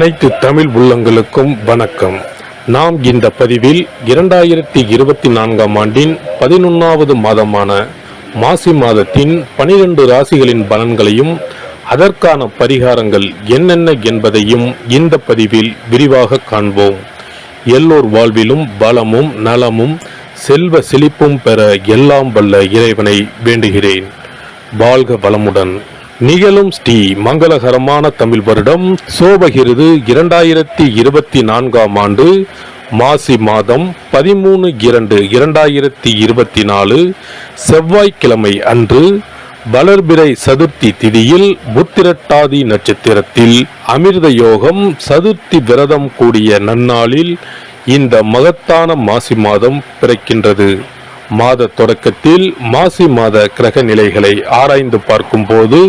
அனைத்து தமிழ் உள்ளங்களுக்கும் வணக்கம். நாம் இந்த பதிவில் இரண்டாயிரத்தி இருபத்தி நான்காம் ஆண்டின் பதினொன்றாவது மாதமான மாசி மாதத்தின் பனிரெண்டு ராசிகளின் பலன்களையும் அதற்கான பரிகாரங்கள் என்னென்ன என்பதையும் இந்த பதிவில் விரிவாக காண்போம். எல்லோர் வாழ்விலும் பலமும் நலமும் செல்வ செழிப்பும் பெற எல்லாம் வல்ல இறைவனை வேண்டுகிறேன். வாழ்க வளமுடன். நிகழும் ஸ்ரீ மங்களகரமான தமிழ் வருடம். சோபகிருது இரண்டாயிரத்தி இருபத்தி நான்காம் ஆண்டு மாசி மாதம் பதிமூணு இரண்டு இரண்டாயிரத்தி இருபத்தி நாலு செவ்வாய்க்கிழமை அன்று வளர்பிறை சதுர்த்தி திதியில் புத்திரட்டாதி நட்சத்திரத்தில் அமிர்த யோகம் சதுர்த்தி விரதம் கூடிய நன்னாளில் இந்த மகத்தான மாசி மாதம் பிறக்கின்றது. மாத தொடக்கத்தில் மாசி மாத கிரக நிலைகளை ஆராய்ந்து பார்க்கும்போது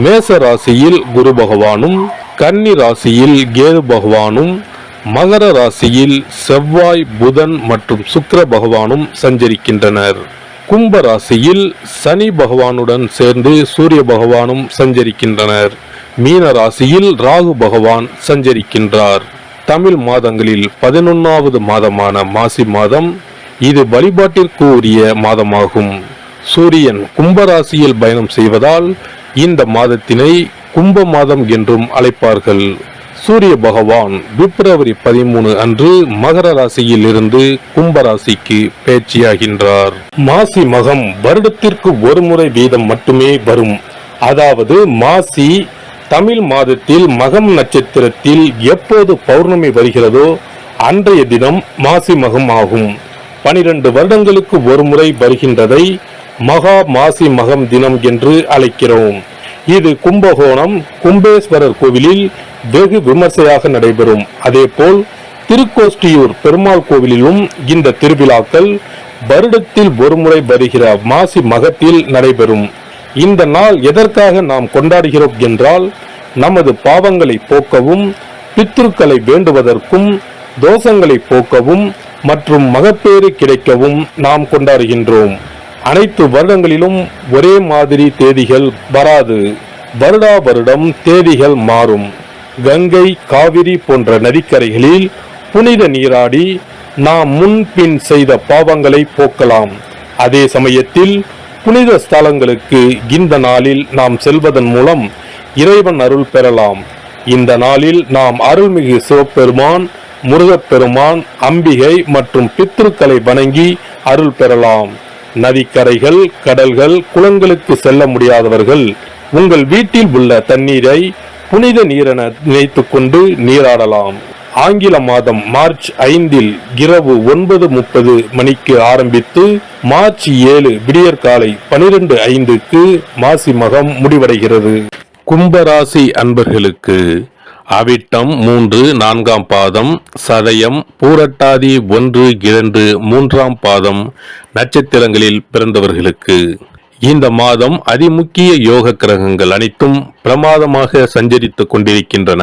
மேச ராசியில் குரு பகவானும் கன்னி ராசியில் கேது பகவானும் மகர ராசியில் செவ்வாய் புதன் மற்றும் சுக்கர பகவானும் சஞ்சரிக்கின்றனர். கும்ப ராசியில் சனி பகவானுடன் சேர்ந்து சூரிய பகவானும் சஞ்சரிக்கின்றனர். மீன ராசியில் ராகு பகவான் சஞ்சரிக்கின்றார். தமிழ் மாதங்களில் பதினொன்னாவது மாதமான மாசி மாதம் இது வழிபாட்டிற்கு உரிய மாதமாகும். சூரியன் கும்பராசியில் பயணம் செய்வதால் இந்த மாதத்தினை கும்ப மாதம் என்றும் அழைப்பார்கள். சூரிய பகவான் பிப்ரவரி பதிமூணு அன்று மகர ராசியில் இருந்து கும்பராசிக்கு பேச்சியாகின்றார். மாசி மகம் வருடத்திற்கு ஒரு முறை வீதம் மட்டுமே வரும். அதாவது மாசி தமிழ் மாதத்தில் மகம் நட்சத்திரத்தில் எப்போது பௌர்ணமி வருகிறதோ அன்றைய தினம் மாசி மகம் ஆகும். பனிரெண்டு வருடங்களுக்கு ஒரு முறை வருகின்றதை மகா மாசி மகம் தினம் என்று அழைக்கிறோம். இது கும்பகோணம் கும்பேஸ்வரர் கோவிலில் வெகு விமர்சையாக நடைபெறும். அதேபோல் திருக்கோஷ்டியூர் பெருமாள் கோவிலிலும் இந்த திருவிழாக்கள் வருடத்தில் ஒருமுறை வருகிற மாசி மகத்தில் நடைபெறும். இந்த நாள் எதற்காக நாம் கொண்டாடுகிறோம் என்றால் நமது பாவங்களை போக்கவும் பித்ருக்களை வேண்டுவதற்கும் தோஷங்களை போக்கவும் மற்றும் மகப்பேறு கிடைக்கவும் நாம் கொண்டாடுகின்றோம். அனைத்து வருடங்களிலும் ஒரே மாதிரி தேதிகள் வராது. வருடா வருடம் தேதிகள் மாறும். கங்கை காவிரி போன்ற நதிக்கரைகளில் புனித நீராடி நாம் முன்பின் செய்த பாவங்களை போக்கலாம். அதே சமயத்தில் புனித ஸ்தலங்களுக்கு இந்த நாளில் நாம் செல்வதன் மூலம் இறைவன் அருள் பெறலாம். இந்த நாளில் நாம் அருள்மிகு சிவபெருமான் முருகப்பெருமான் அம்பிகை மற்றும் பித்ருக்களை வணங்கி அருள் பெறலாம். நதிக்கரைகள் கடல்கள் குளங்களுக்கு செல்ல முடியாதவர்கள் உங்கள் வீட்டில் உள்ள தண்ணீரை புனித நீரென நினைத்துக் கொண்டு நீராடலாம். ஆங்கில மாதம் மார்ச் ஐந்தில் இரவு ஒன்பது முப்பது மணிக்கு ஆரம்பித்து மார்ச் ஏழு விடியற்காலை பனிரெண்டு ஐந்துக்கு மாசி மகம் முடிவடைகிறது. கும்பராசி அன்பர்களுக்கு அவிட்டம் மூன்று நான்காம் பாதம் சதயம் பூரட்டாதி ஒன்று இரண்டு மூன்றாம் பாதம் நட்சத்திரங்களில் பிறந்தவர்களுக்கு. இந்த மாதம் அதிமுக்கிய யோக கிரகங்கள் அனைத்தும் பிரமாதமாக சஞ்சரித்துக் கொண்டிருக்கின்றன.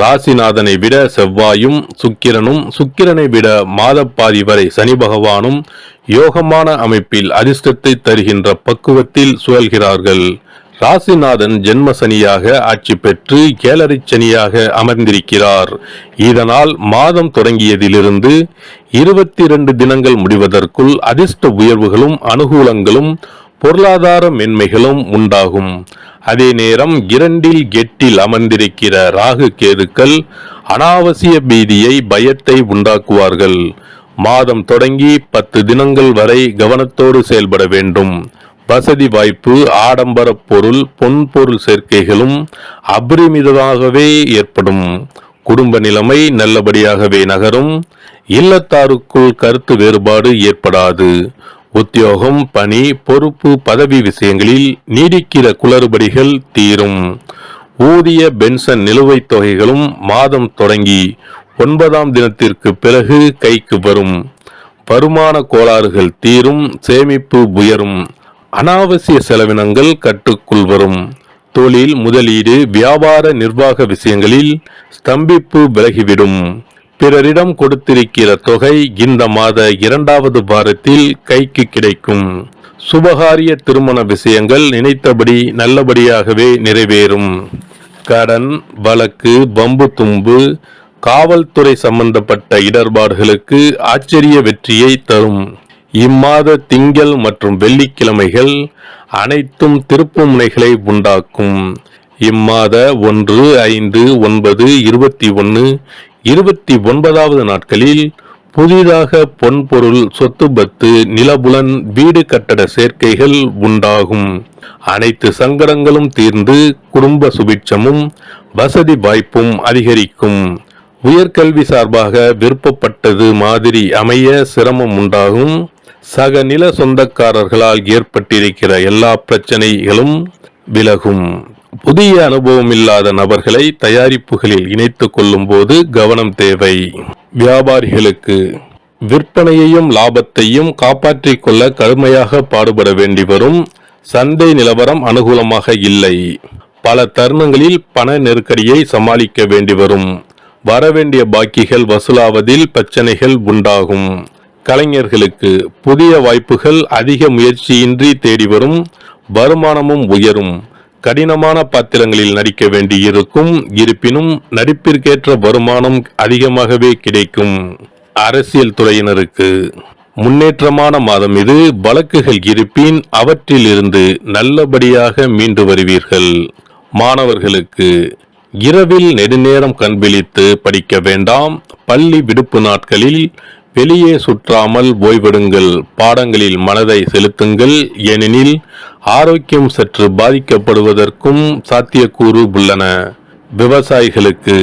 ராசிநாதனை விட செவ்வாயும் சுக்கிரனும் சுக்கிரனை விட மாதப்பாதி வரை சனி பகவானும் யோகமான அமைப்பில் அதிர்ஷ்டத்தை தருகின்ற பக்குவத்தில் சுழல்கிறார்கள். ராசிநாதன் ஜென்ம சனியாக ஆட்சி பெற்று ஏழரை சனியாக அமர்ந்திருக்கிறார். இதனால் மாதம் தொடங்கியதிலிருந்து இருபத்தி இரண்டு தினங்கள் முடிவதற்குள் அதிர்ஷ்ட உயர்வுகளும் அனுகூலங்களும் பொருளாதார மென்மைகளும் உண்டாகும். அதே நேரம் இரண்டில் எட்டில் அமர்ந்திருக்கிற ராகு கேதுக்கள் அனாவசிய பீதியை பயத்தை உண்டாக்குவார்கள். மாதம் தொடங்கி பத்து தினங்கள் வரை கவனத்தோடு செயல்பட வேண்டும். வசதி வாய்ப்பு ஆடம்பர பொருள் பொன் பொருள் சேர்க்கைகளும் அபரிமிதமாகவே ஏற்படும். குடும்ப நிலைமை நல்லபடியாகவே நகரும். இல்லத்தாருக்குள் கருத்து வேறுபாடு ஏற்படாது. உத்தியோகம் பணி பொறுப்பு பதவி விஷயங்களில் நீடிக்கிற குளறுபடிகள் தீரும். ஊதிய பென்ஷன் நிலுவைத் தொகைகளும் மாதம் தொடங்கி ஒன்பதாம் தினத்திற்கு பிறகு கைக்கு வரும். வருமான கோளாறுகள் தீரும் சேமிப்பு உயரும். அனாவசிய செலவினங்கள் கட்டுக்குள் வரும். தொழில் முதலீடு வியாபார நிர்வாக விஷயங்களில் ஸ்தம்பிப்பு விலகிவிடும். பிறரிடம் கொடுத்திருக்கிற தொகை இந்த மாத இரண்டாவது வாரத்தில் கைக்கு கிடைக்கும். சுபகாரிய திருமண விஷயங்கள் நினைத்தபடி நல்லபடியாகவே நிறைவேறும். கடன் வழக்கு பம்பு தும்பு காவல்துறை சம்பந்தப்பட்ட இடர்பாடுகளுக்கு ஆச்சரிய வெற்றியை தரும். இம்மாத திங்கள் மற்றும் வெள்ளிக்கிழமைகள் அனைத்தும் திருப்பு முனைகளை உண்டாக்கும். இம்மாத ஒன்று ஐந்து ஒன்பது இருபத்தி ஒன்று இருபத்தி ஒன்பதாவது நாட்களில் புதிதாக பொன்பொருள் சொத்து பத்து நிலபுலன் வீடு கட்டட சேர்க்கைகள் உண்டாகும். அனைத்து சங்கடங்களும் தீர்ந்து குடும்ப சுபிட்சமும் வசதி வாய்ப்பும் அதிகரிக்கும். உயர்கல்வி சார்பாக விருப்பப்பட்டது மாதிரி அமைய சிரமம் உண்டாகும். சக நில சொந்தக்காரர்களால் ஏற்பட்டிருக்கிற எல்லா பிரச்சனைகளும் விலகும். புதிய அனுபவம் இல்லாத நபர்களை தயாரிப்புகளில் இணைத்துக் கொள்ளும் போது கவனம் தேவை. வியாபாரிகளுக்கு விற்பனையையும் லாபத்தையும் காப்பாற்றிக் கொள்ள கடுமையாக பாடுபட வேண்டி வரும். சந்தை நிலவரம் அனுகூலமாக இல்லை. பல தருணங்களில் பண நெருக்கடியை சமாளிக்க வேண்டி வரும். வரவேண்டிய பாக்கிகள் வசூலாவதில் பிரச்சனைகள் உண்டாகும். கலைஞர்களுக்கு புதிய வாய்ப்புகள் அதிக முயற்சியின்றி தேடி வரும் வருமானமும் உயரும். கடினமான பாத்திரங்களில் நடிக்க வேண்டியிருக்கும் இருப்பினும் நடிப்பிற்கேற்ற வருமானம் அதிகமாகவே கிடைக்கும். அரசியல் துறையினருக்கு முன்னேற்றமான மாதம் இது. வழக்குகள் இருப்பின் அவற்றிலிருந்து நல்லபடியாக மீண்டு வருவீர்கள். மாணவர்களுக்கு இரவில் நெடுநேரம் கண்விழித்து படிக்க வேண்டாம். பள்ளி விடுப்பு நாட்களில் வெளியே சுற்றாமல் ஓய்வெடுங்கள் பாடங்களில் மனதை செலுத்துங்கள். ஏனெனில் ஆரோக்கியம் சற்று பாதிக்கப்படுவதற்கும் சாத்தியக்கூறு உள்ளன. விவசாயிகளுக்கு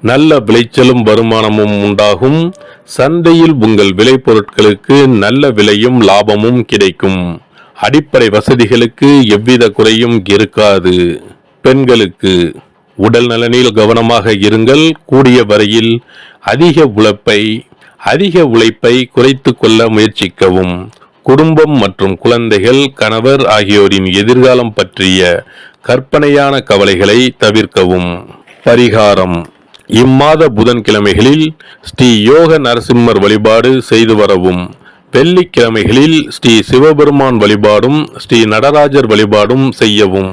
நல்ல விளைச்சலும் வருமானமும் உண்டாகும். சந்தையில் உங்கள் விளைபொருட்களுக்கு நல்ல விலையும் லாபமும் கிடைக்கும். அடிப்படை வசதிகளுக்கு எவ்வித குறையும் இருக்காது. பெண்களுக்கு உடல் நலனில் கவனமாக இருங்கள். கூடிய வரையில் அதிக உழைப்பை அதிக உழைப்பை குறைத்து கொள்ள முயற்சிக்கவும். குடும்பம் மற்றும் குழந்தைகள் கணவர் ஆகியோரின் எதிர்காலம் பற்றிய கற்பனையான கவலைகளை தவிர்க்கவும். பரிகாரம். இம்மாத புதன்கிழமைகளில் ஸ்ரீ யோக நரசிம்மர் வழிபாடு செய்து வரவும். வெள்ளிக்கிழமைகளில் ஸ்ரீ சிவபெருமான் வழிபாடும் ஸ்ரீ நடராஜர் வழிபாடும் செய்யவும்.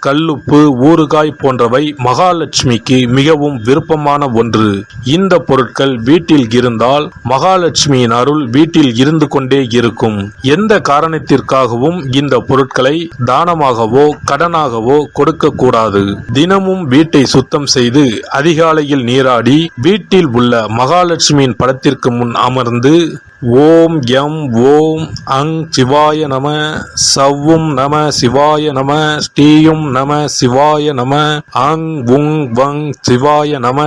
கல்லுப்பு ஊறுகாய் போன்றவை மகாலட்சுமிக்கு மிகவும் விருப்பமான ஒன்று. இந்த பொருட்கள் வீட்டில் இருந்தால் மகாலட்சுமியின் அருள் வீட்டில் இருந்து கொண்டே இருக்கும். எந்த காரணத்திற்காகவும் இந்த பொருட்களை தானமாகவோ கடனாகவோ கொடுக்க கூடாது தினமும் வீட்டை சுத்தம் செய்து அதிகாலையில் நீராடி வீட்டில் உள்ள மகாலட்சுமியின் படத்திற்கு முன் அமர்ந்து ஓம் எம் ஓம் அங் சிவாய நம சவ்வும் நம சிவாய நம ஸ்ரீயும் நம சிவாய நம அங் உங் வங் சிவாய நம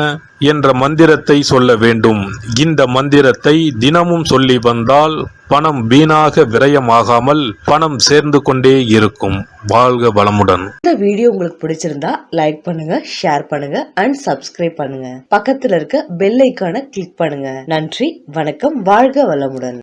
என்ற மந்திரத்தை சொல்ல வேண்டும். இந்த மந்திரத்தை தினமும் சொல்லி வந்தால் பணம் வீணாக விரயமாகாமல் பணம் சேர்ந்து கொண்டே இருக்கும். வாழ்க வளமுடன். இந்த வீடியோ உங்களுக்கு பிடிச்சிருந்தா லைக் பண்ணுங்க ஷேர் பண்ணுங்க அண்ட் சப்ஸ்கிரைப் பண்ணுங்க. பக்கத்துல இருக்க பெல் ஐக்கான கிளிக் பண்ணுங்க. நன்றி வணக்கம் வாழ்க வளமுடன்.